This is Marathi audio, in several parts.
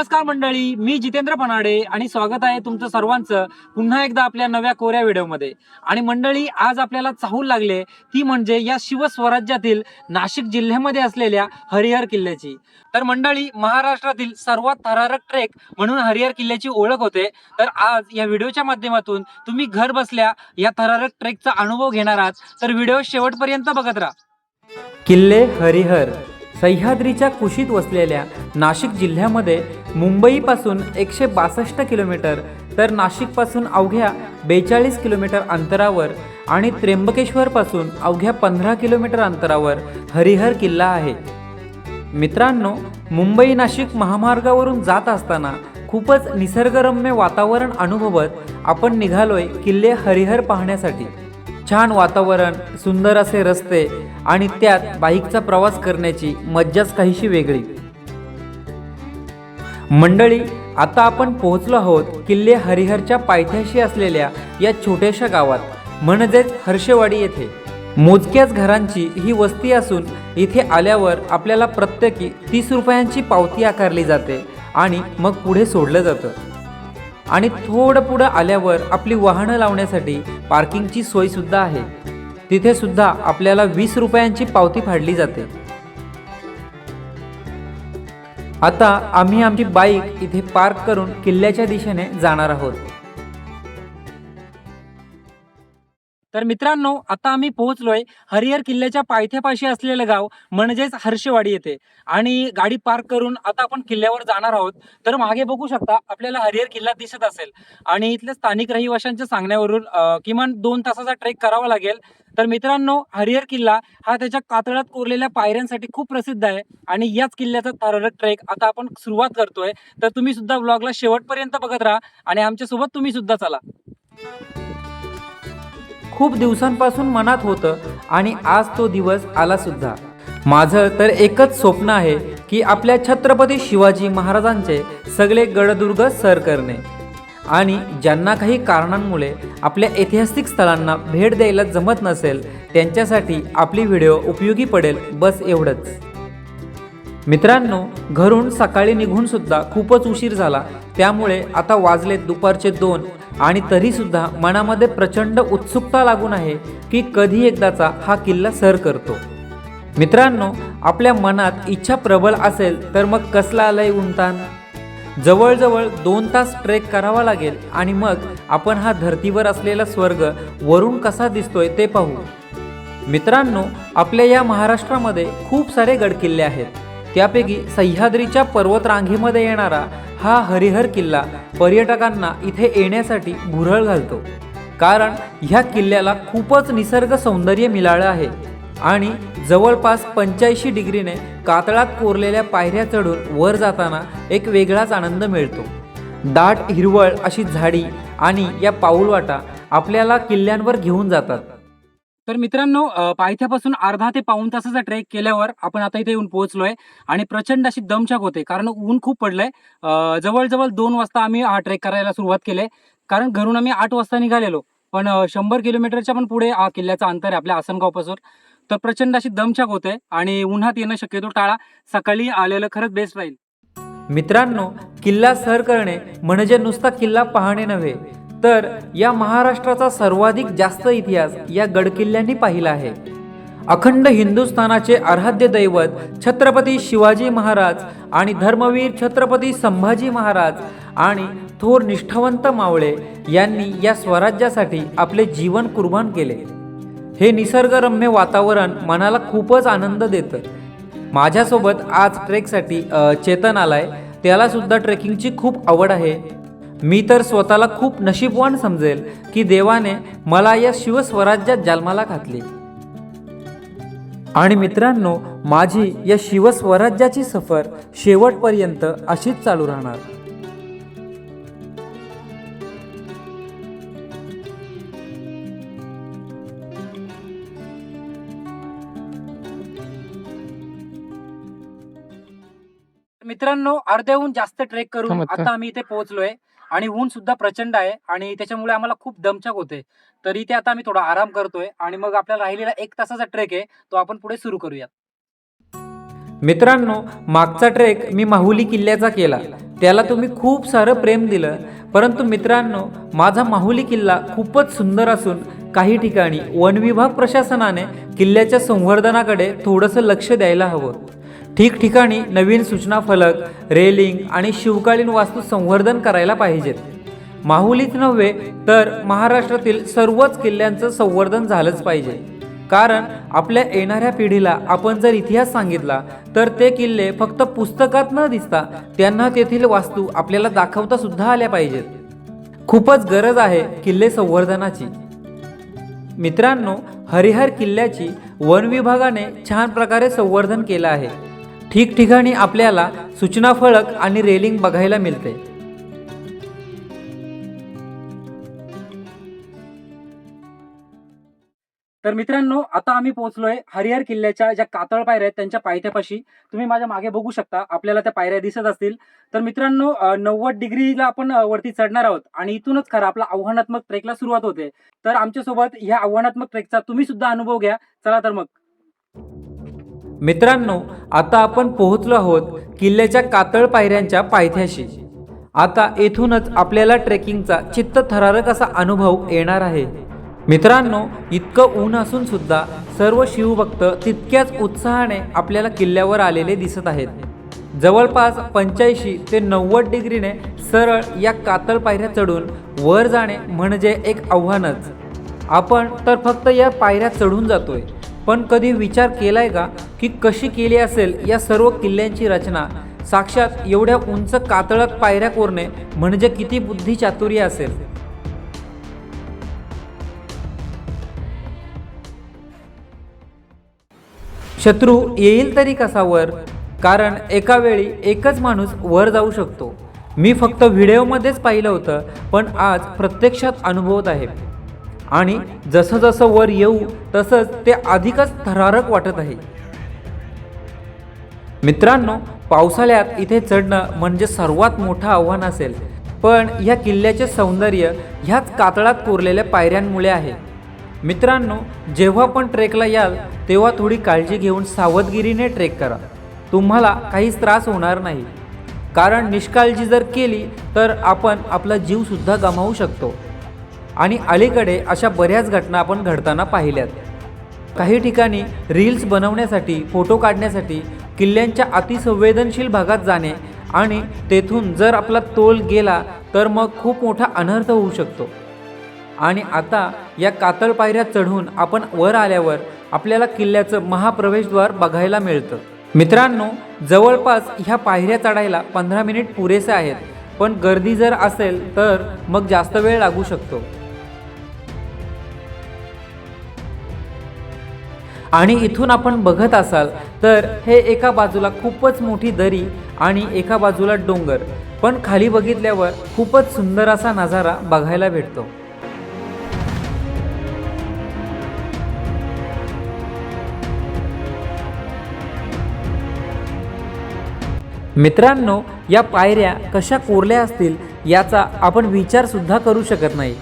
नमस्कार मंडळी मी जितेंद्र पनाडे आणि स्वागत आहे तुमचं सर्वांचं पुन्हा एकदा आपल्या नव्या कोऱ्या व्हिडिओमध्ये. आणि मंडळी आज आपल्याला चाहूल लागले ती म्हणजे या शिवस्वराज्यातील नाशिक जिल्ह्यामध्ये असलेल्या हरिहर किल्ल्याची. तर मंडळी महाराष्ट्रातील सर्वात थरारक ट्रेक म्हणून हरिहर किल्ल्याची ओळख होते. तर आज या व्हिडिओच्या माध्यमातून तुम्ही घर बसल्या या थरारक ट्रेकचा अनुभव घेणार आहात. तर व्हिडिओ शेवटपर्यंत बघत राहा. किल्ले हरिहर. सह्याद्रीच्या कुशीत वसलेल्या नाशिक जिल्ह्यामध्ये मुंबईपासून एकशे बासष्ट किलोमीटर तर नाशिकपासून अवघ्या बेचाळीस किलोमीटर अंतरावर आणि त्र्यंबकेश्वरपासून अवघ्या पंधरा किलोमीटर अंतरावर हरिहर किल्ला आहे. मित्रांनो मुंबई नाशिक महामार्गावरून जात असताना खूपच निसर्गरम्य वातावरण अनुभवत आपण निघालोय किल्ले हरिहर पाहण्यासाठी. छान वातावरण सुंदर असे रस्ते आणि त्यात बाईकचा प्रवास करण्याची मज्जाच काहीशी वेगळी. मंडळी आता आपण पोहोचलो आहोत किल्ले हरिहरच्या पायथ्याशी असलेल्या या छोट्याशा गावात म्हणजेच हर्षेवाडी येथे. मोजक्याच घरांची ही वस्ती असून इथे आल्यावर आपल्याला प्रत्येकी तीस रुपयांची पावती आकारली जाते आणि मग पुढे सोडलं जातं. आणि थोडं पुढं आल्यावर आपली वाहनं लावण्यासाठी पार्किंगची सोयसुद्धा आहे. तिथे सुद्धा आपल्याला वीस रुपयांची पावती फाडली जाते. आता आम्ही आमची बाईक इथे पार्क करून किल्ल्याच्या दिशेने जाणार आहोत. तर मित्रांनो आता आम्ही पोहोचलोय हरिहर किल्ल्याच्या पायथ्यापाशी असलेलं गाव म्हणजेच हर्षवाडी येथे. आणि गाडी पार्क करून आता आपण किल्ल्यावर जाणार आहोत. तर मागे बघू शकता आपल्याला हरिहर किल्ला दिसत असेल. आणि इथल्या स्थानिक रहिवाशांच्या सांगण्यावरून किमान दोन तासाचा ट्रेक करावा लागेल. तर मित्रांनो हरिहर किल्ला हा त्याच्या कातळात कोरलेल्या पायऱ्यांसाठी खूप प्रसिद्ध आहे. आणि याच किल्ल्याचा थरारक ट्रेक आता आपण सुरुवात करतोय. तर तुम्ही सुद्धा ब्लॉगला शेवटपर्यंत बघत राहा. आणि आमच्यासोबत तुम्ही सुद्धा चला. खूप दिवसांपासून मनात होतं आणि आज तो दिवस आलासुद्धा माझं तर एकच स्वप्न आहे की आपल्या छत्रपती शिवाजी महाराजांचे सगळे गडदुर्ग सर करणे. आणि ज्यांना काही कारणांमुळे आपल्या ऐतिहासिक स्थळांना भेट द्यायला जमत नसेल त्यांच्यासाठी आपली व्हिडिओ उपयोगी पडेल बस एवढंच. मित्रांनो घरून सकाळी निघूनसुद्धा खूपच उशीर झाला. त्यामुळे आता वाजले दुपारचे दोन. आणि तरीसुद्धा मनामध्ये प्रचंड उत्सुकता लागून आहे की कधी एकदाचा हा किल्ला सर करतो. मित्रांनो आपल्या मनात इच्छा प्रबल असेल तर मग कसला आलाय उंटान जवळजवळ दोन तास ट्रेक करावा लागेल आणि मग आपण हा धर्तीवर असलेला स्वर्ग वरून कसा दिसतोय ते पाहू. मित्रांनो आपल्या या महाराष्ट्रामध्ये खूप सारे गडकिल्ले आहेत. त्यापैकी सह्याद्रीच्या पर्वतरांगेमध्ये येणारा हा हरिहर किल्ला पर्यटकांना इथे येण्यासाठी भुरळ घालतो. कारण ह्या किल्ल्याला खूपच निसर्ग सौंदर्य मिळालं आहे आणि जवळपास पंच्याऐंशी डिग्रीने कातळात कोरलेल्या पायऱ्या चढून वर जाताना एक वेगळाच आनंद मिळतो. दाट हिरवळ अशी झाडी आणि या पाऊलवाटा आपल्याला किल्ल्यांवर घेऊन जातात. तर मित्रांनो पायथ्यापासून अर्धा ते पाऊण तासाचा ट्रेक केल्यावर आपण आता इथे येऊन पोहोचलोय आणि प्रचंड अशी दमछाक होते कारण ऊन खूप पडलंय. जवळजवळ दोन वाजता आम्ही हा ट्रेक करायला सुरुवात केली कारण घरून आम्ही आठ वाजता निघालेलो पण शंभर किलोमीटरच्या पण पुढे हा किल्ल्याचा अंतर आहे आपल्या आसनगावपासून. तर प्रचंड अशी दमछाक होते आणि उन्हात येणं शक्यतो टाळा. सकाळी आलेलं खरंच बेस्ट राहील. मित्रांनो किल्ला सर करणे म्हणजे नुसता किल्ला पाहणे नव्हे. तर या महाराष्ट्राचा सर्वाधिक जास्त इतिहास या गडकिल्ल्यांनी पाहिला आहे. अखंड हिंदुस्थानाचे आराध्य दैवत छत्रपती शिवाजी महाराज आणि धर्मवीर छत्रपती संभाजी महाराज आणि थोर निष्ठावंत मावळे यांनी या स्वराज्यासाठी आपले जीवन कुर्बान केले. हे निसर्गरम्य वातावरण मनाला खूपच आनंद देतं. माझ्यासोबत आज ट्रेकसाठी चेतन आलाय. त्याला सुद्धा ट्रेकिंगची खूप आवड आहे. मी तर स्वतःला खूप नशीबवान समजेल की देवाने मला या शिवस्वराज्यात जन्माला घातले. आणि मित्रांनो माझी या शिवस्वराज्याची सफर शेवटपर्यंत अशीच चालू राहणार. मित्रांनो अर्ध्याहून जास्त ट्रेक करून. आता आम्ही इथे पोहोचलोय. आणि ऊन सुद्धा प्रचंड आहे आणि त्याच्यामुळे आम्हाला खूप दमछाक होते. तर इथे आता आम्ही थोडा आराम करतोय आणि मग आपल्याला राहिलेला एक तासाचा ट्रेक आहे तो आपण पुढे सुरू करूयात. मित्रांनो मागचा ट्रेक मी माहुली किल्ल्याचा केला. त्याला तुम्ही खूप सारं प्रेम दिलं. परंतु मित्रांनो माझा माहुली किल्ला खूपच सुंदर असून काही ठिकाणी वनविभाग प्रशासनाने किल्ल्याच्या संवर्धनाकडे थोडंसं लक्ष द्यायला हवं. ठिकठिकाणी नवीन सूचना फलक रेलिंग आणि शिवकालीन वास्तू संवर्धन करायला पाहिजेत. माहुलीच नव्हे तर महाराष्ट्रातील सर्वच किल्ल्यांचं संवर्धन झालंच पाहिजे. कारण आपल्या येणाऱ्या पिढीला आपण जर इतिहास सांगितला तर ते किल्ले फक्त पुस्तकात न दिसता त्यांना तेथील वास्तू आपल्याला दाखवता सुद्धा आल्या पाहिजेत. खूपच गरज आहे किल्ले संवर्धनाची. मित्रांनो हरिहर किल्ल्याची वन विभागाने छान प्रकारे संवर्धन केलं आहे. ठिकठिकाणी आपल्याला सूचना फळक आणि रेलिंग बघायला मिळते. तर मित्रांनो आता आम्ही पोहोचलोय हरिहर किल्ल्याच्या ज्या कातळ पायऱ्या आहेत त्यांच्या पायथ्यापाशी. तुम्ही माझ्या मागे बघू शकता आपल्याला त्या पायऱ्या दिसत असतील. तर मित्रांनो नव्वद डिग्रीला आपण वरती चढणार आहोत आणि इथूनच खरं आपला आव्हानात्मक ट्रेकला सुरुवात होते. तर आमच्यासोबत ह्या आव्हानात्मक ट्रेकचा तुम्ही सुद्धा अनुभव घ्या. चला तर मग. मित्रांनो आता आपण पोहोचलो आहोत किल्ल्याच्या कातळ पायऱ्यांच्या पायथ्याशी. आता येथूनच आपल्याला ट्रेकिंगचा चित्त थरारक असा अनुभव येणार आहे. मित्रांनो इतकं ऊन असून सुद्धा सर्व शिवभक्त तितक्याच उत्साहाने आपल्याला किल्ल्यावर आलेले दिसत आहेत. जवळपास पंच्याऐंशी ते नव्वद डिग्रीने सरळ या कातळ पायऱ्या चढून वर जाणे म्हणजे एक आव्हानच. आपण तर फक्त या पायऱ्या चढून जातोय. पण कधी विचार केलाय का की कशी केली असेल या सर्व किल्ल्यांची रचना? साक्षात एवढ्या उंच कातळात पायऱ्या कोरणे म्हणजे किती बुद्धी चातुर्य असेल? शत्रू येईल तरी कसा वर? कारण एका वेळी एकच माणूस वर जाऊ शकतो. मी फक्त व्हिडिओमध्येच पाहिलं होतं पण आज प्रत्यक्षात अनुभवत आहे. आणि जसं जसं वर येऊ तसंच ते अधिकच थरारक वाटत आहे. मित्रांनो पावसाळ्यात इथे चढणं म्हणजे सर्वात मोठं आव्हान असेल. पण ह्या किल्ल्याचे सौंदर्य ह्याच कातळात कोरलेल्या पायऱ्यांमुळे आहे. मित्रांनो जेव्हा पण ट्रेकला याल तेव्हा थोडी काळजी घेऊन सावधगिरीने ट्रेक करा. तुम्हाला काहीच त्रास होणार नाही. कारण निष्काळजी जर केली तर आपण आपला जीवसुद्धा गमावू शकतो. आणि अलीकडे अशा बऱ्याच घटना आपण घडताना पाहिल्यात. काही ठिकाणी रील्स बनवण्यासाठी फोटो काढण्यासाठी किल्ल्यांच्या अतिसंवेदनशील भागात जाणे आणि तेथून जर आपला तोल गेला तर मग खूप मोठा अनर्थ होऊ शकतो. आणि आता या कातळ पायऱ्या चढून आपण वर आल्यावर आपल्याला किल्ल्याचं महाप्रवेशद्वार बघायला मिळतं. मित्रांनो जवळपास ह्या पायऱ्या चढायला पंधरा मिनिट पुरेसे आहेत. पण गर्दी जर असेल तर मग जास्त वेळ लागू शकतो. आणि इथून आपण बघत असाल तर हे एका बाजूला खूपच मोठी दरी आणि एका बाजूला डोंगर. पण खाली बघितल्यावर खूपच सुंदर असा नजारा बघायला भेटतो. मित्रांनो या पायऱ्या कशा कोरल्या असतील याचा आपण विचार सुद्धा करू शकत नाही.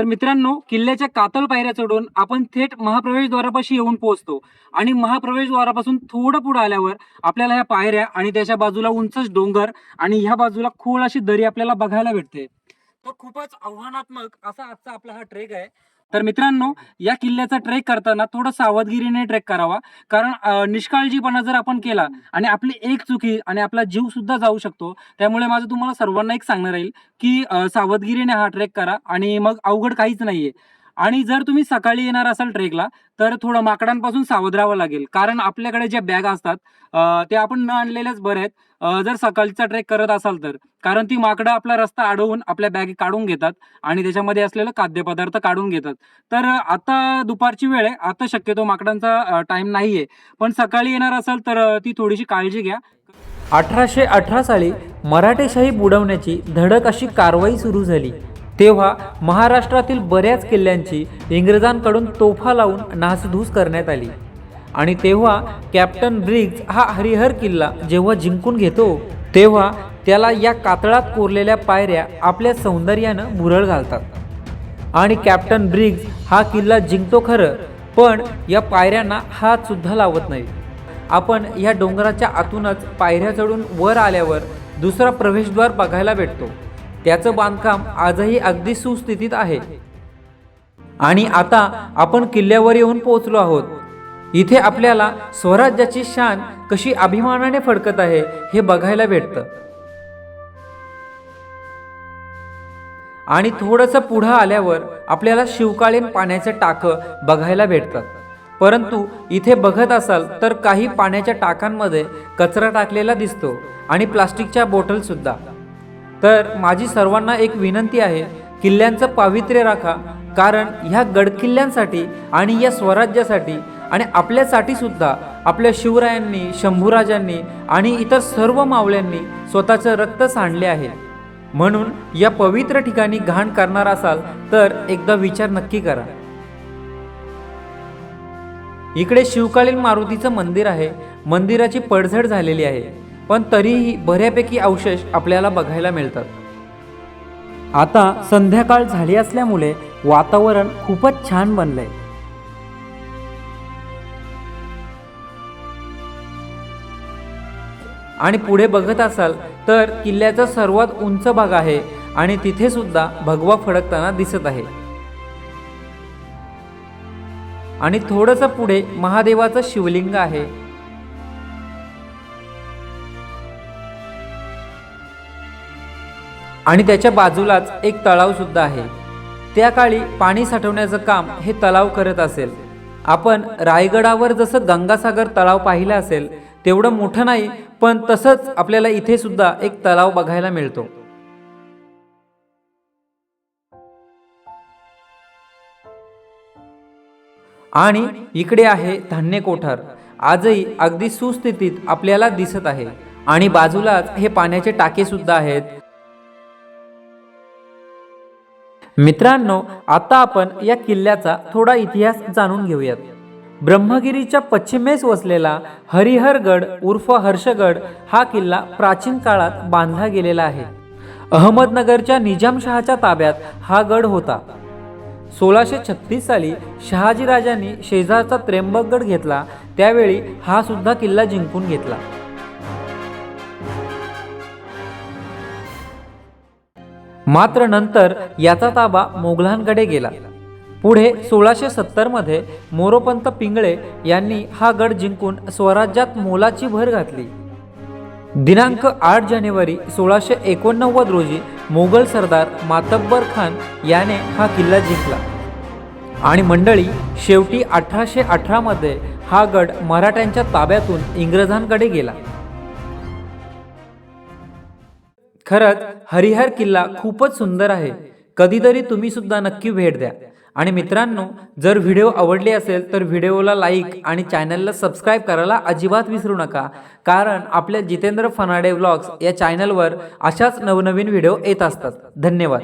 तर मित्रांनो किल्ल्याच्या कातल पायऱ्या चढून आपण थेट महाप्रवेशद्वारापाशी येऊन पोहोचतो. आणि महाप्रवेशद्वारापासून थोडं पुढे आल्यावर आपल्याला ह्या पायऱ्या आणि त्याच्या बाजूला उंचच डोंगर आणि ह्या बाजूला खोल अशी दरी आपल्याला बघायला भेटते. तर खूपच आव्हानात्मक असा आजचा आपला हा ट्रेक आहे. तर मित्रांनो या किल्ल्याचा ट्रेक करताना थोडं सावधगिरीने ट्रेक करावा. कारण निष्काळजीपणा जर आपण केला आणि आपली एक चुकी आणि आपला जीव सुद्धा जाऊ शकतो त्यामुळे माझं तुम्हाला सर्वांना एक सांगणं राहील की सावधगिरीने हा ट्रेक करा आणि मग अवघड काहीच नाहीये. आणि जर तुम्ही सकाळी येणार असाल ट्रेकला तर थोडं माकडांपासून सावध राहावं लागेल. कारण आपल्याकडे ज्या बॅग असतात ते आपण न आणलेल्याच बरे आहेत. जर सकाळचा ट्रेक करत असाल तर. कारण ती माकडं आपला रस्ता अडवून आपल्या बॅग काढून घेतात आणि त्याच्यामध्ये असलेलं खाद्यपदार्थ काढून घेतात. तर आता दुपारची वेळ आहे. आता शक्यतो माकडांचा टाइम आहे पण सकाळी येणार असाल तर ती थोडीशी काळजी घ्या. अठराशे अठरा साली मराठेशाही बुडवण्याची धडक अशी कारवाई सुरू झाली. तेव्हा महाराष्ट्रातील बऱ्याच किल्ल्यांची इंग्रजांकडून तोफा लावून नासधूस करण्यात आली. आणि तेव्हा कॅप्टन ब्रिग्ज हा हरिहर किल्ला जेव्हा जिंकून घेतो तेव्हा त्याला या कातळात कोरलेल्या पायऱ्या आपल्या सौंदर्यानं भुरळ घालतात. आणि कॅप्टन ब्रिग्ज हा किल्ला जिंकतो खरं पण या पायऱ्यांना हातसुद्धा लावत नाही. आपण या डोंगराच्या आतूनच पायऱ्या चढून वर आल्यावर दुसरा प्रवेशद्वार बघायला भेटतो. त्याचं बांधकाम आजही अगदी सुस्थितीत आहे. आणि आता आपण किल्ल्यावर येऊन पोहोचलो आहोत. इथे आपल्याला स्वराज्याची शान कशी अभिमानाने फडकत आहे हे बघायला भेटतं. आणि थोडंसं पुढं आल्यावर आपल्याला शिवकालीन पाण्याचे टाकं बघायला भेटतात. परंतु इथे बघत असाल तर काही पाण्याच्या टाकांमध्ये कचरा टाकलेला दिसतो आणि प्लास्टिकच्या बॉटलसुद्धा. तर माझी सर्वांना एक विनंती आहे किल्ल्यांचं पावित्र्य राखा कारण ह्या गडकिल्ल्यांसाठी आणि या स्वराज्यासाठी आणि आपल्यासाठी सुद्धा आपल्या शिवरायांनी शंभूराजांनी आणि इतर सर्व मावळ्यांनी स्वतःचं रक्त सांडले आहे. म्हणून या पवित्र ठिकाणी घाण करणार असाल तर एकदा विचार नक्की करा. इकडे शिवकालीन मारुतीचं मंदिर आहे. मंदिराची पडझड झालेली आहे. पण तरीही बऱ्यापैकी अवशेष आपल्याला बघायला मिळतात. आता संध्याकाळ झाली असल्यामुळे वातावरण खूपच छान बनलंय. आणि पुढे बघत असाल तर किल्ल्याचा सर्वात उंच भाग आहे आणि तिथे सुद्धा भगवा फडकताना दिसत आहे. आणि थोडंसं पुढे महादेवाचं शिवलिंग आहे. आणि त्याच्या बाजूलाच एक तलाव सुद्धा आहे. त्या काळी पाणी साठवण्याचं काम हे तलाव करत असेल. आपण रायगडावर जसं गंगासागर तलाव पाहिलं असेल तेवढं मोठं नाही पण तसंच आपल्याला इथे सुद्धा एक तलाव बघायला मिळतो. आणि इकडे आहे धान्य कोठार. आजही अगदी सुस्थितीत आपल्याला दिसत आहे. आणि बाजूलाच हे पाण्याचे टाके सुद्धा आहेत. मित्रांनो आता आपण या किल्ल्याचा थोडा इतिहास जाणून घेऊयात. ब्रह्मगिरीच्या पश्चिमेस वसलेला हरिहरगड उर्फ हर्षगड हा किल्ला प्राचीन काळात बांधला गेलेला आहे. अहमदनगरच्या निजामशहाच्या ताब्यात हा गड होता. सोळाशे छत्तीस साली शहाजीराजांनी शेजारचा त्र्यंबकगड घेतला त्यावेळी हा सुद्धा किल्ला जिंकून घेतला. मात्र नंतर याचा ताबा मोगलांकडे गेला. पुढे सोळाशे सत्तरमध्ये मोरोपंत पिंगळे यांनी हा गड जिंकून स्वराज्यात मोलाची भर घातली. दिनांक आठ जानेवारी सोळाशे एकोणनव्वद रोजी मोगल सरदार मातब्बर खान याने हा किल्ला जिंकला. आणि मंडळी शेवटी अठराशे अठरामध्ये हा गड मराठ्यांच्या ताब्यातून इंग्रजांकडे गेला. खरंच हरिहर किल्ला खूपच सुंदर आहे. कधीतरी तुम्ही सुद्धा नक्की भेट द्या. आणि मित्रांनो जर व्हिडिओ आवडले असेल तर व्हिडिओला लाईक आणि चॅनलला सबस्क्राईब करायला अजिबात विसरू नका. कारण आपल्या जितेंद्र फनाडे व्लॉग्स या चॅनलवर अशाच नवनवीन व्हिडिओ येत असतात. धन्यवाद.